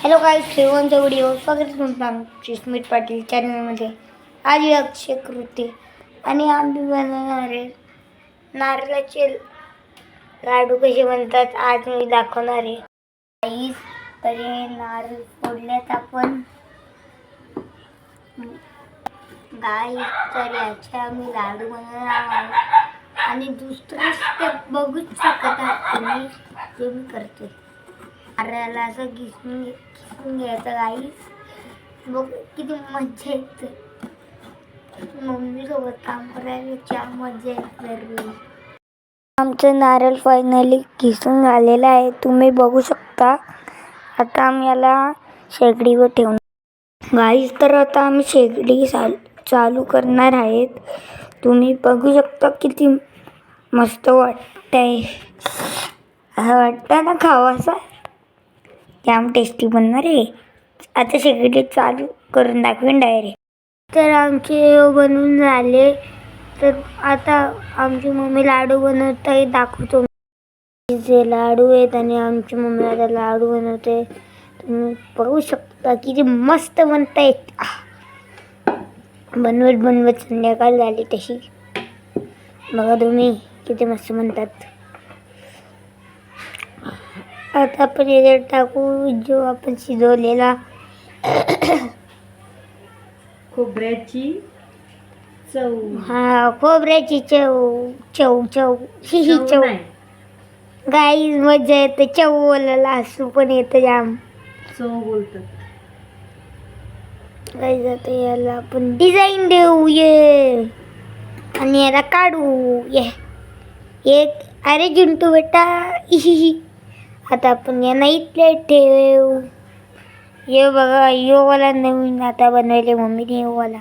Hello काय सेवनचा video स्वागत आहे आमची स्मित पाटील चॅनलमध्ये. आज अक्षय कृती आणि आम्ही बनवणार आहे नारळाचे लाडू कसे बनतात आज मी दाखवणार आहे. आईस तरी नारळ फोडल्यात आपण. गाय तर याचे आम्ही लाडू बनवणार आहोत. आणि दुसरं स्टेप बघूच शकत आहात तुम्ही जे मी करते नारळाला असं घिसून घे- घिसून घ्यायचं गाई बघ किती मज्जा येते. मम्मीसोबत काम करायला छान मज्जा येते आमचं नारळ फायनली घिसून झालेलं आहे. तुम्ही बघू शकता. आता आम्ही याला शेगडीवर ठेवून गाईस तर आता आम्ही शेगडी चाल चालू करणार आहेत. तुम्ही बघू शकता किती मस्त वाटतंय. असं वाटतं ना खावासा? जाम टेस्टी बनणार आहे. आता शेगडी चालू करून दाखवेन डायरेक्ट तर आमचे बनवून झाले. तर आता आमची मम्मी लाडू बनवत आहे दाखवतो. जे लाडू आहेत आणि आमची मम्मी आता लाडू बनवते. तुम्ही बघू शकता किती मस्त बनतायत. आह. बनवत बनवत संध्याकाळ झाली तशी. बघा तुम्ही किती मस्त म्हणतात आता आपण याच्यात टाकू जो आपण शिजवलेला खोबऱ्याची चव. हा खोबऱ्याची चव चव चव. ही ही चव नाही, गाई मजा येते. चव बोलायला असू पण येतं जाम. चव बोलतात. काही जातं याला आपण डिझाईन देऊ ये. आणि याला काढू ये. एक अरे जुंटू बेटा इही आता आपण यांना इथले ठेव. ये बघा योवाला नवीन आता बनवले मम्मीने योवाला.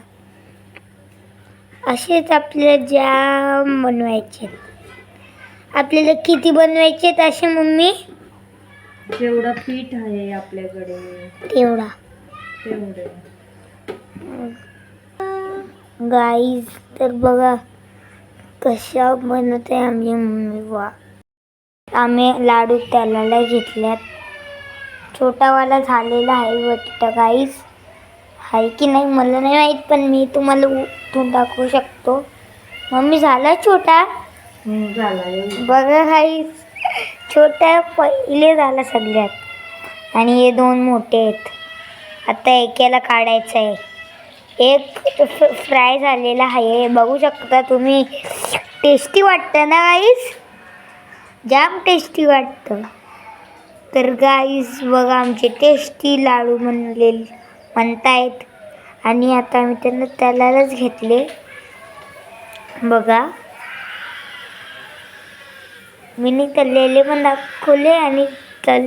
असेच आपल्याला जाम बनवायचे. आपल्याला किती बनवायचे असे मम्मी? जेवढं पीठ आहे आपल्याकडे. तेवढा. तेवढे. गाईज तर बघा कशा बनत आहे आमची मम्मी वा. आम्ही लाडू त्याला घेतल्यात. छोटावाला झालेला आहे वाटतं गाईज आहे की नाही मला नाही माहीत पण मी तुम्हाला उठून दाखवू शकतो. मम्मी झाला छोटा. बघा गाईज छोटा पहिले झाला सगळ्यात. आणि हे दोन मोठे आहेत. आता एकेला काढायचं आहे. एक फ्राय झालेला आहे. बघू शकता तुम्ही. टेस्टी वाटतं ना गाईस जाम टेस्टी वाटतं. तर गाईस बघा आमचे टेस्टी लाडू म्हणले म्हणतायत. आणि आता मी त्यांना त्यालाच घेतले. बघा. मी तळलेले पण दाखवले आणि तल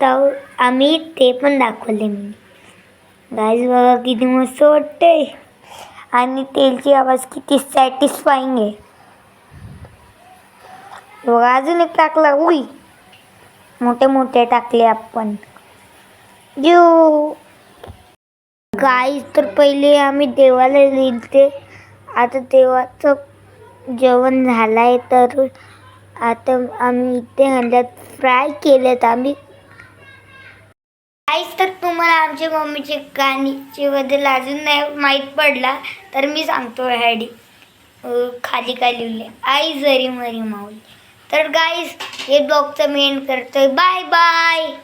तव आम्ही ते पण दाखवले मी गाईज बघा किती मस्त वाटते आणि तेलची आवाज किती सॅटिस्फाईंग आहे. बघा अजून एक टाकला उई. मोठे मोठे टाकले आपण. देऊ गाईज तर पहिले आम्ही देवाला लिहिते आता देवाचं जेवण झालं आहे तर आता आम्ही इथे हंड्यात फ्राय केलेत आम्ही. काहीच तर तुम्हाला आमच्या मम्मीचे गाणीचे बद्दल अजून नाही माहीत पडला तर मी सांगतो हॅडी खाली काय लिहिले आई जरी मरी माऊली. तर गाईज हे ब्लॉगचं मी एंड करतोय. Bye bye